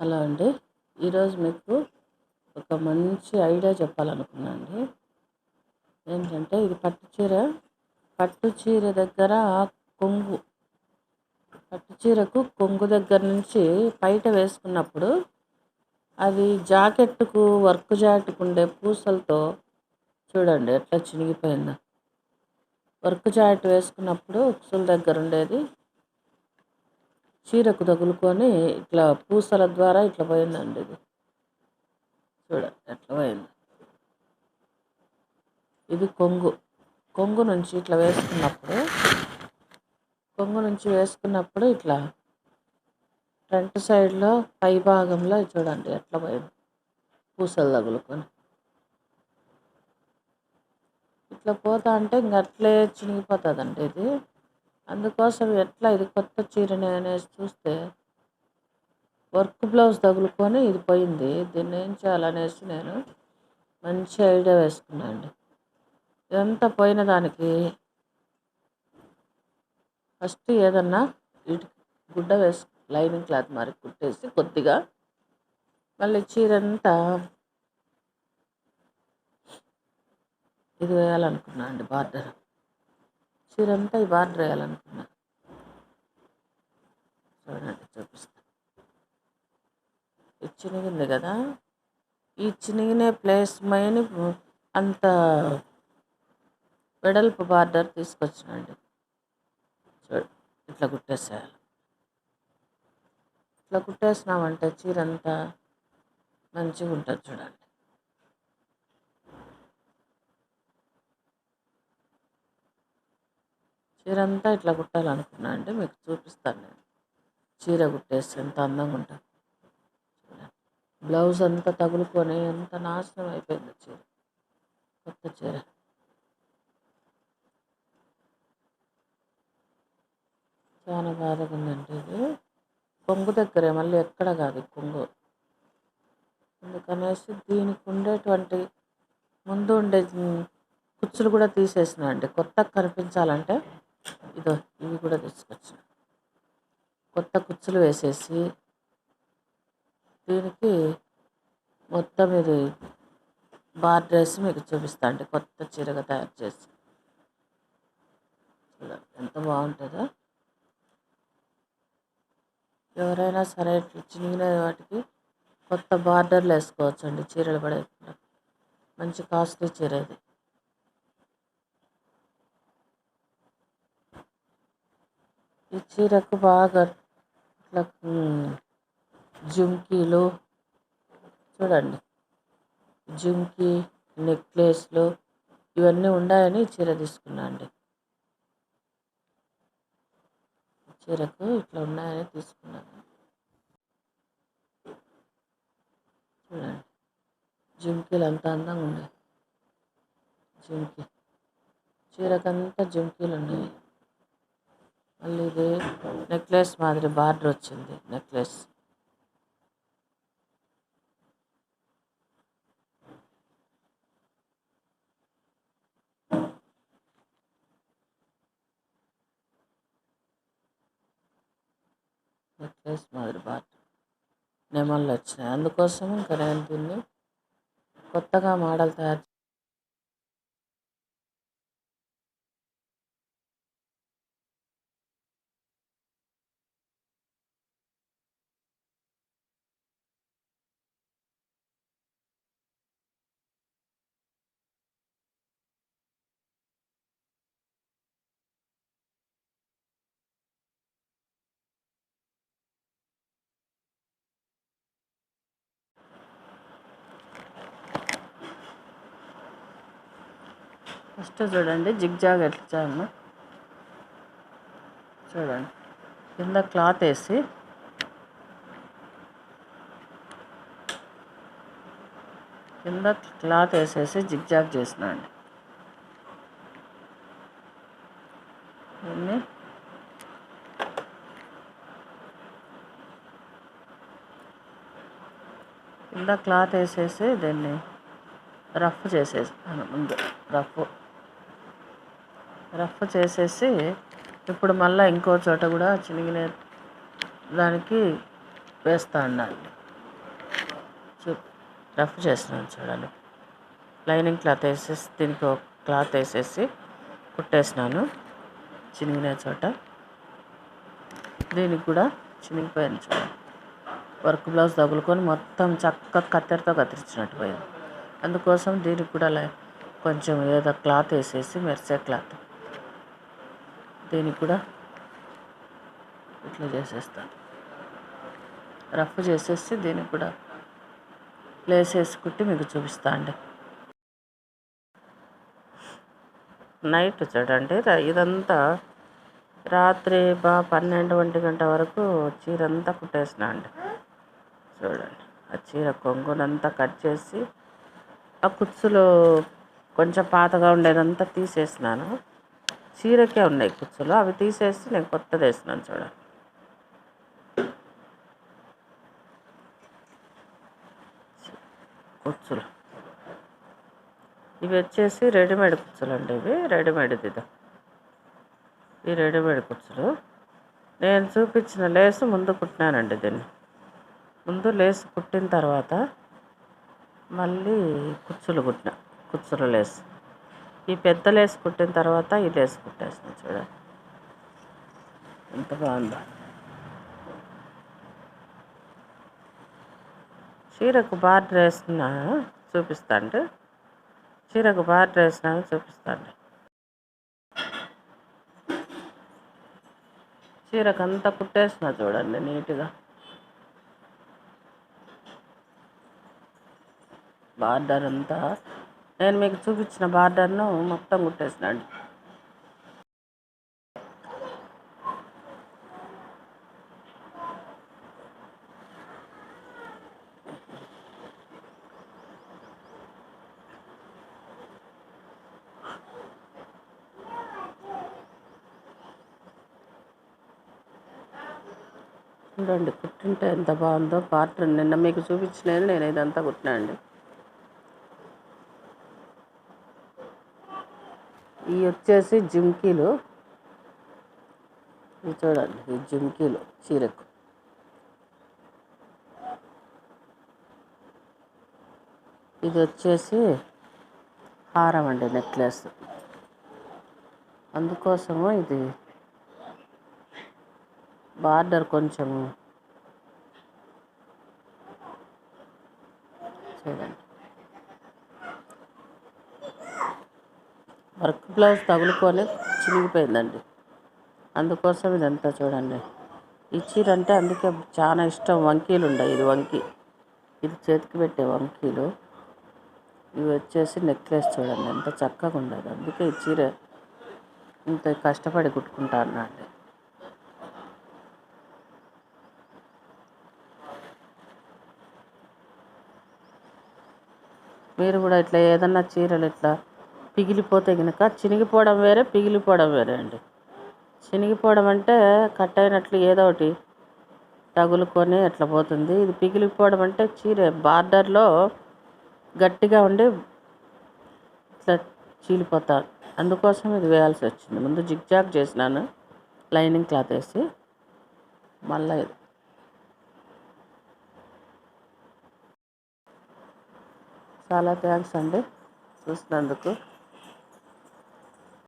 Hello అండి. ఈరోజు మీకు ఒక మంచి ఐడియా చెప్పాలనుకున్నా అండి ఏంటంటే ఇది పట్టు చీర. పట్టు చీర దగ్గర కొంగు. పట్టు చీరకు కొంగు దగ్గర నుంచి బయట వేసుకున్నప్పుడు అది జాకెట్కు వర్క్ జాకెట్కు ఉండే పూసలతో చూడండి ఎట్లా చినిగిపోయిందా. వర్క్ జాకెట్ వేసుకున్నప్పుడు ఉక్సుల దగ్గర ఉండేది. చీరకు తగులుకొని ఇట్లా పూసల ద్వారా ఇట్లా పోయిందండి ఇది. చూడండి ఎట్లా పోయింది. ఇది కొంగు. కొంగు నుంచి ఇట్లా వేసుకున్నప్పుడు కొంగు నుంచి వేసుకున్నప్పుడు ఇట్లా ఫ్రంట్ సైడ్లో పై భాగంలో చూడండి ఎట్లా పోయింది. పూసలు తగులుకొని. ఇట్లా పోతా అంటే ఇంక అట్లే చినిగిపోతుందండి ఇది. అందుకోసం ఎట్లా ఇది కొత్త చీరని అనేసి చూస్తే వర్క్ బ్లౌజ్ తగులుకొని ఇది పోయింది. దీన్ని ఏం చేయాలనేసి నేను మంచి ఐడియా వేసుకున్నాను అండి ఇదంతా పోయిన దానికి ఫస్ట్ ఏదన్నా ఇటు గుడ్డ వేసు లైనింగ్ క్లాత్ మరి కుట్టేసి కొద్దిగా మళ్ళీ చీరంతా ఇది వేయాలనుకున్నా అండి బార్డర్. చీర అంతా ఈ బార్డర్ వేయాలనుకున్నా చూడండి చూపిస్తా. ఇది చినిగింది కదా? ఈ చినిగినే ప్లేస్ మైని అంత వెడల్పు బార్డర్ తీసుకొచ్చినండి. చూడు ఇట్లా కుట్టేసేయాలి. ఇట్లా కుట్టేసినామంటే చీర అంతా మంచిగా ఉంటుంది చూడండి. చీర అంతా ఇట్లా కుట్టాలనుకున్నా అండి మీకు చూపిస్తాను నేను. చీర కుట్టేస్తే ఎంత అందంగా ఉంటుంది. బ్లౌజ్ అంతా తగులుకొని ఎంత నాశనం అయిపోయింది చీర. కొత్త చీర. చాలా బాధగా ఉందండి ఇది. కొంగు దగ్గరే మళ్ళీ ఎక్కడ కాదు కొంగు. అందుకనేసి దీనికి ఉండేటువంటి ముందు ఉండే కుచ్చులు కూడా తీసేసిన అండి. కొత్తగా కనిపించాలంటే ఇదో ఇవి కూడా తీసుకోవచ్చు కొత్త కుచ్చులు వేసేసి దీనికి మొత్తం ఇది బార్డర్ వేసి మీకు చూపిస్తా అండి కొత్త చీరగా తయారు చేసి. చూడండి ఎంత బాగుంటుందో. ఎవరైనా సరే ఇట్లా చినిగిన వాటికి కొత్త బార్డర్లు వేసుకోవచ్చు అండి చీరలు పడేకుండా మంచి కాస్ట్లీ చీర ఇది. ఈ చీరకు బాగా ఇట్లా జుంకీలు చూడండి. జుంకీ నెక్లెస్లు ఇవన్నీ ఉన్నాయని ఈ చీర తీసుకున్నా అండి చీరకు ఇట్లా ఉన్నాయని తీసుకున్నాను. చూడండి. జుంకీలు అంత అందంగా ఉన్నాయి. జుంకీ చీరకంతా జుంకీలు ఉన్నాయి. మళ్ళీ ఇది నెక్లెస్ మాదిరి బార్డర్ వచ్చింది నెక్లెస్. నెక్లెస్ మాదిరి బార్డర్. నెమళ్ళు వచ్చినాయి. అందుకోసం ఇంకా నేను దీన్ని కొత్తగా మోడల్ తయారు ఫస్ట్ చూడండి జిగ్జాగ్ ఎట్లా చేయాలి చూడండి కింద క్లాత్ వేసి. కింద క్లాత్ వేసేసి జిగ్జాగ్ జాగ్ అండి దీన్ని కింద క్లాత్ వేసేసి దీన్ని రఫ్ చేసేసాను ముందు రఫ్. రఫ్ చేసేసి ఇప్పుడు మళ్ళీ ఇంకో చోట కూడా చినిగిన దానికి వేస్తా ఉండాలి చూ రఫ్ చేస్తున్నాను చూడండి. లైనింగ్ క్లాత్ వేసేసి దీనికి ఒక క్లాత్ వేసేసి కుట్టేసినాను చినిగిన చోట. దీనికి కూడా చినిగిపోయింది చూడండి. వర్క్ బ్లౌజ్ తగులుకొని మొత్తం చక్కగా కత్తెరతో కత్తిరించినట్టు పోయింది. అందుకోసం దీనికి కూడా లై- కొంచెం ఏదో క్లాత్ వేసేసి మెరిసే క్లాత్. దీనికి కూడా ఇట్లా చేసేస్తాను రఫ్ చేసేసి దీనికి కూడా ప్లేస్ వేసుకుంటే కుట్టి మీకు చూపిస్తా అండి. నైట్ చూడండి ఇదంతా రాత్రి బా పన్నెండు ఒంటి గంట వరకు చీర అంతా కుట్టేసిన అండి. చూడండి ఆ చీర కొంగునంతా కట్ చేసి ఆ కుచ్చులో కొంచెం పాతగా ఉండేదంతా తీసేసినాను. చీరకే ఉన్నాయి కుచ్చులు. అవి తీసేసి నేను కొత్తది వేసినాను చూడండి. కుచ్చులు. ఇవి వచ్చేసి రెడీమేడ్ కుచ్చులు అండి ఇవి. రెడీమేడ్ ఇది. ఈ రెడీమేడ్ కుచ్చులు. నేను చూపించిన లేసు ముందు కుట్టినానండి దీన్ని. ముందు లేసు కుట్టిన తర్వాత మళ్ళీ కుచ్చులు కుట్టిన. కుచ్చులు లేసు. ఈ పెద్ద లేసు కుట్టిన తర్వాత ఈ లేసు చూడండి. ఎంత బాగుందో. చీరకు బార్డర్ వేస్తున్నా చూపిస్తాండి. చీరకు బార్డర్ వేసినా చూపిస్తాండి. చీరకు అంతా కుట్టేసిన చూడండి నీట్గా. బార్డర్ అంతా నేను మీకు చూపించిన బార్డర్ను మొత్తం కుట్టేసినండి. చూడండి కుట్టింటే ఎంత బాగుందో బార్డర్ నిన్న మీకు చూపించినది నేను ఇదంతా కుట్టినా అండి. ఇవి వచ్చేసి జుంకీలు ఇవి చూడండి ఈ జుంకీలు చీరకు. ఇది వచ్చేసి హారం అండి నెక్లెస్. అందుకోసము ఇది బార్డర్ కొంచెం చూడండి. వర్క్ బ్లౌజ్ తగులుకొని చినిగిపోయిందండి. అందుకోసం ఇదంతా చూడండి. ఈ చీర అంటే అందుకే చాలా ఇష్టం వంకీలు ఉండవు ఇది వంకి. ఇది చేతికి పెట్టే వంకీలు. ఇవి వచ్చేసి నెక్లెస్ చూడండి ఎంత చక్కగా ఉండదు అందుకే ఈ చీర ఇంత కష్టపడి కుట్టుకుంటా అండి. మీరు కూడా ఇట్లా ఏదన్నా చీరలు ఇట్లా పిగిలిపోతే కనుక చినిగిపోవడం వేరే పిగిలిపోవడం వేరే అండి. చినిగిపోవడం అంటే కట్ అయినట్లు ఏదో ఒకటి తగులుకొని ఎట్లా పోతుంది. ఇది పిగిలిపోవడం అంటే చీర బార్డర్లో గట్టిగా ఉండి ఇట్లా చీలిపోతా. అందుకోసం ఇది వేయాల్సి వచ్చింది. ముందు జిగ్జాగ్ చేసినాను. లైనింగ్ క్లాత్ వేసి మళ్ళీ ఇది. చాలా థ్యాంక్స్ అండి. చూసినందుకు.